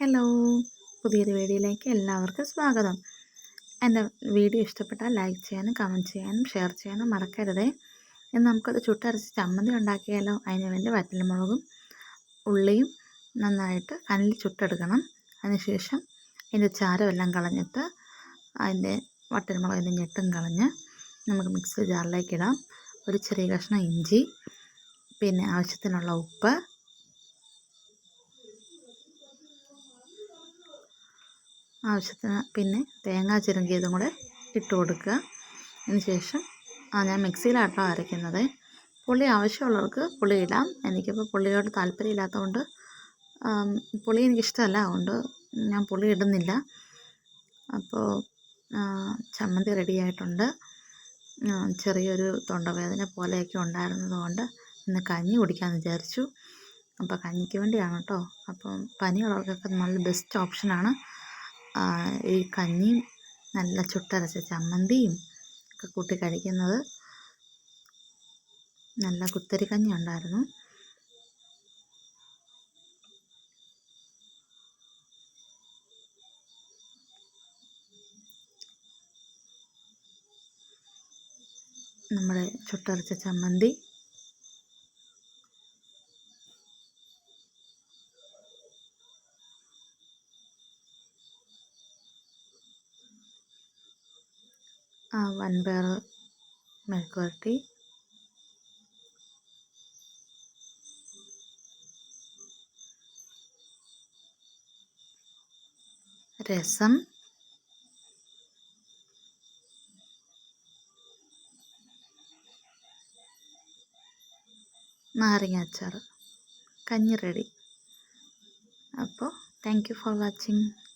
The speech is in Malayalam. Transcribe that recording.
ഹലോ പുതിയൊരു വീഡിയോയിലേക്ക് എല്ലാവർക്കും സ്വാഗതം. എന്റെ വീഡിയോ ഇഷ്ടപ്പെട്ടാൽ ലൈക്ക് ചെയ്യാനും കമന്റ് ചെയ്യാനും ഷെയർ ചെയ്യാനും മറക്കരുതേ. ഇന്ന് നമുക്കത് ചുട്ടരച്ച് ചമ്മന്തി ഉണ്ടാക്കിയാലോ? അതിന് വേണ്ടി വറ്റൽമുളകും ഉള്ളിയും നന്നായിട്ട് കനലിൽ ചുട്ടെടുക്കണം. അതിനുശേഷം അതിന്റെ ചാരമെല്ലാം കളഞ്ഞിട്ട് അതിന്റെ വറ്റൽമുളകിന്റെ ഞെട്ടും കളഞ്ഞ് നമുക്ക് മിക്സി ജാറിലേക്ക് ഇടാം ഒരു ചെറിയ കഷ്ണം ഇഞ്ചി പിന്നെ ആവശ്യത്തിനുള്ള ഉപ്പ് ആവശ്യത്തിന് പിന്നെ തേങ്ങ ചിരകിയതും കൂടെ ഇട്ട് കൊടുക്കുക. അതിന് ശേഷം ആ ഞാൻ മിക്സിയിലാട്ടോ അരയ്ക്കുന്നത്. പുളി ആവശ്യമുള്ളവർക്ക് പുളി ഇടാം. എനിക്കിപ്പോൾ പുളിയോട് താല്പര്യമില്ലാത്തതുകൊണ്ട് പുളി എനിക്കിഷ്ടമല്ല. അതുകൊണ്ട് ഞാൻ പുളി ഇടുന്നില്ല. അപ്പോൾ ചമ്മന്തി റെഡിയായിട്ടുണ്ട് ചെറിയൊരു തൊണ്ടവേദന പോലെയൊക്കെ ഉണ്ടായിരുന്നതുകൊണ്ട് ഇന്ന് കഞ്ഞി കുടിക്കാമെന്ന് വിചാരിച്ചു. അപ്പോൾ കഞ്ഞിക്ക് വേണ്ടിയാണ് കേട്ടോ. അപ്പം പനിയുള്ളവർക്കൊക്കെ നല്ല ബെസ്റ്റ് ഓപ്ഷനാണ് ഈ കഞ്ഞിയും നല്ല ചുട്ടരച്ച ചമ്മന്തിയും ഒക്കെ കൂട്ടി കഴിക്കുന്നത് നല്ല കുത്തരി കഞ്ഞി ഉണ്ടായിരുന്നു. നമ്മുടെ ചുട്ടരച്ച ചമ്മന്തി വൻപയർ മെഴുക്കുവരട്ടി. രസം. നാരങ്ങ അച്ചാർ കഞ്ഞി റെഡി. അപ്പോൾ താങ്ക് യു ഫോർ വാച്ചിങ്